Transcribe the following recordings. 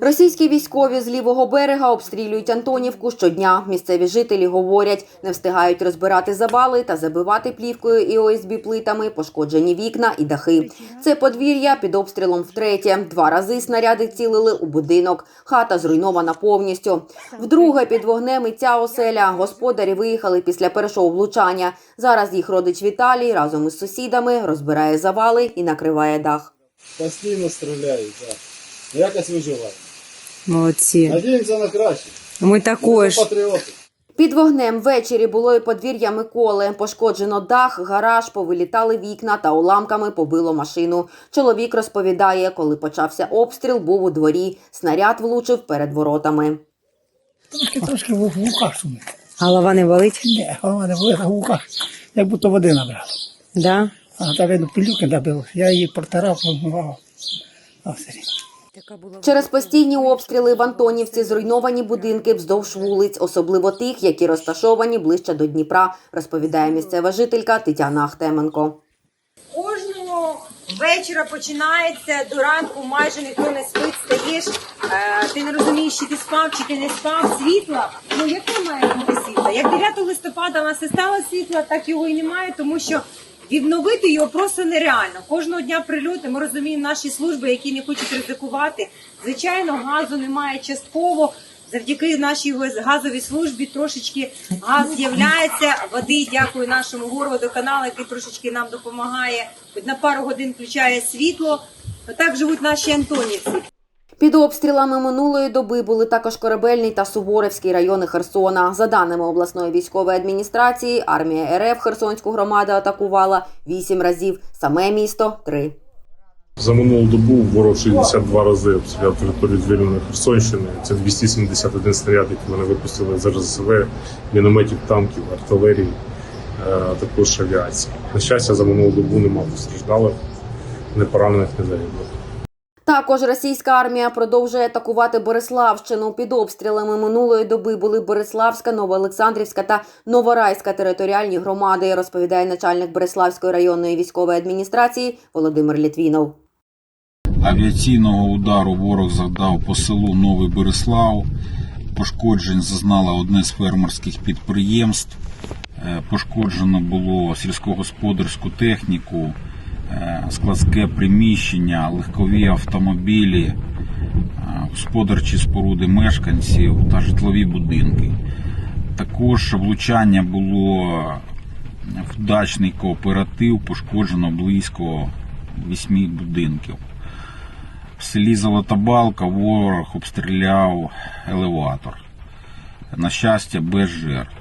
Російські військові з лівого берега обстрілюють Антонівку щодня. Місцеві жителі говорять, не встигають розбирати завали та забивати плівкою і ОСБ плитами пошкоджені вікна і дахи. Це подвір'я під обстрілом втретє. Два рази снаряди цілили у будинок. Хата зруйнована повністю. Вдруге під вогнем і ця оселя. Господарі виїхали після першого влучання. Зараз їх родич Віталій разом із сусідами розбирає завали і накриває дах. Постійно стріляють, так. Якось виживаємо. Молодці. Надіємося на краще. Ми також. Патріоти. Під вогнем ввечері було і подвір'я Миколи. Пошкоджено дах, гараж, повилітали вікна та уламками побило машину. Чоловік розповідає, коли почався обстріл, був у дворі. Снаряд влучив перед воротами. Трошки трошки в в вухах шумить. Голова не болить? Ні, голова не болить, а в вухах, як будто води набрали. Да? А так видно, пилюки набило. Я її протирав, помивав. А все рівно. Через постійні обстріли в Антонівці зруйновані будинки вздовж вулиць, особливо тих, які розташовані ближче до Дніпра, розповідає місцева жителька Тетяна Ахтеменко. Кожного вечора починається до ранку, майже ніхто не спить, стаєш, е, ти не розумієш, чи ти спав, чи ти не спав. Світла, ну яке має бути світло? Як 9 листопада у нас і стало світла, так його і немає, тому що відновити його просто нереально. Кожного дня прильоти, ми розуміємо наші служби, які не хочуть ризикувати. Звичайно, газу немає частково. Завдяки нашій газовій службі трошечки газ з'являється. Води дякую нашому горводоканалу, який трошечки нам допомагає. Хоч на пару годин включає світло. Отак живуть наші антонівці. Під обстрілами минулої доби були також Корабельний та Суворовський райони Херсона. За даними обласної військової адміністрації, армія РФ Херсонську громаду атакувала вісім разів, саме місто три. За минулу добу ворог 62 рази обстріляв територію звільненої Херсонщини. Це 271 снаряд, які вони випустили з РСЗВ, мінометів, танків, артилерії, е, а також авіації. На щастя, за минулу добу немає постраждалих, не поранених, не загиблих. Також російська армія продовжує атакувати Бориславщину. Під обстрілами минулої доби були Бориславська, Новоолександрівська та Новорайська територіальні громади, розповідає начальник Бориславської районної військової адміністрації Володимир Літвінов. Авіаційного удару ворог завдав по селу Новий Береслав. Пошкоджень зазнало одне з фермерських підприємств. Е, Пошкоджено було сільськогосподарську техніку, складське приміщення, легкові автомобілі, е, господарчі споруди мешканців та житлові будинки. Також влучання було в дачний кооператив, пошкоджено близько вісьми будинків. В селі Золота Балка ворог обстріляв елеватор. На щастя, без жертв.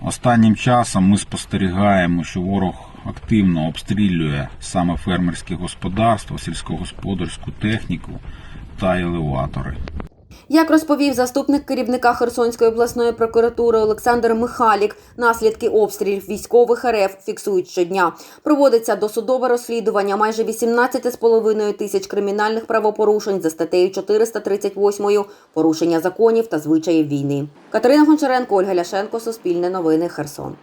Останнім часом ми спостерігаємо, що ворог активно обстрілює саме фермерські господарства, сільськогосподарську техніку та елеватори. Як розповів заступник керівника Херсонської обласної прокуратури Олександр Михалік, наслідки обстрілів військових РФ фіксують щодня. Проводиться досудове розслідування майже 18,5 тисяч кримінальних правопорушень за статтею 438 порушення законів та звичаїв війни. Катерина Гончаренко, Ольга Ляшенко, Суспільне новини, Херсон.